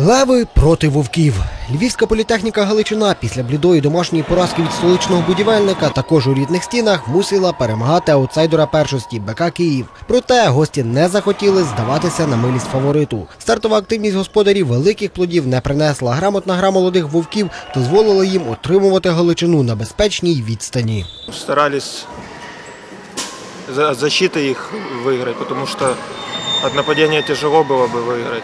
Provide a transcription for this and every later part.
Леви проти вовків. Львівська політехніка Галичина після блідої домашньої поразки від столичного будівельника також у рідних стінах мусила перемагати аутсайдера першості БК Київ. Проте гості не захотіли здаватися на милість фавориту. Стартова активність господарів великих плодів не принесла. Грамотна гра молодих вовків дозволила їм отримувати Галичину на безпечній відстані. Старались за- от защиты их выиграть, потому что от нападения тяжело было бы выиграть.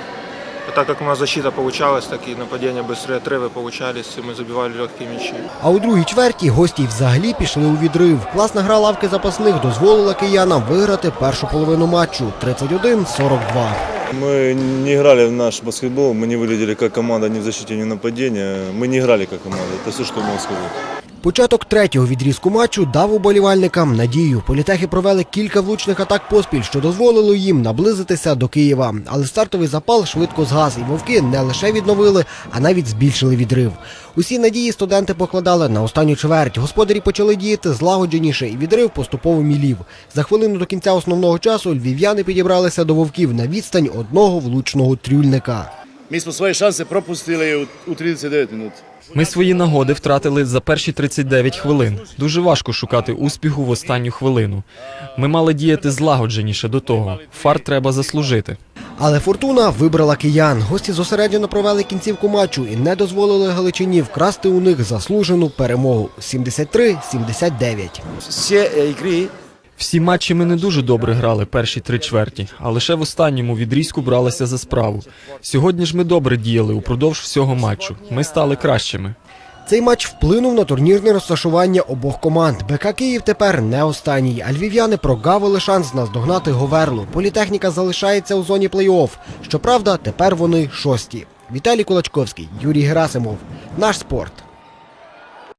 А так как у нас защита получалась, так и нападения быстрые отрывы получались, и мы забивали легкие мячи. А у другій чверті гості взагалі пішли у відрив. Класна гра лавки запасних дозволила киянам виграти першу половину матчу 31-42. Мы не играли в наш баскетбол, мы не выглядели как команда ни в защите, ни в нападении. Мы не играли как команда. Это все, что я могу сказать. Початок третього відрізку матчу дав уболівальникам надію. Політехи провели кілька влучних атак поспіль, що дозволило їм наблизитися до Києва. Але стартовий запал швидко згас, і вовки не лише відновили, а навіть збільшили відрив. Усі надії студенти покладали на останню чверть. Господарі почали діяти злагодженіше, і відрив поступово мілів. За хвилину до кінця основного часу львів'яни підібралися до вовків на відстань одного влучного трюльника. Smo svoje šanse propustili u, u 39 minuta. Ми свої нагоди втратили за перші 39 хвилин. Дуже важко шукати успіху в останню хвилину. Ми мали діяти злагодженіше до того. Фар треба заслужити. Але фортуна вибрала киян. Гості зосереджено провели кінцівку матчу і не дозволили Галичині вкрасти у них заслужену перемогу 73-79. Все e, igri Всі матчі ми не дуже добре грали перші три чверті, а лише в останньому відрізку бралися за справу. Сьогодні ж ми добре діяли упродовж всього матчу. Ми стали кращими. Цей матч вплинув на турнірне розташування обох команд. БК Київ тепер не останній, а львів'яни прогавили шанс наздогнати Говерлу. Політехніка залишається у зоні плей-офф. Щоправда, тепер вони шості. Віталій Кулачковський, Юрій Герасимов. Наш спорт.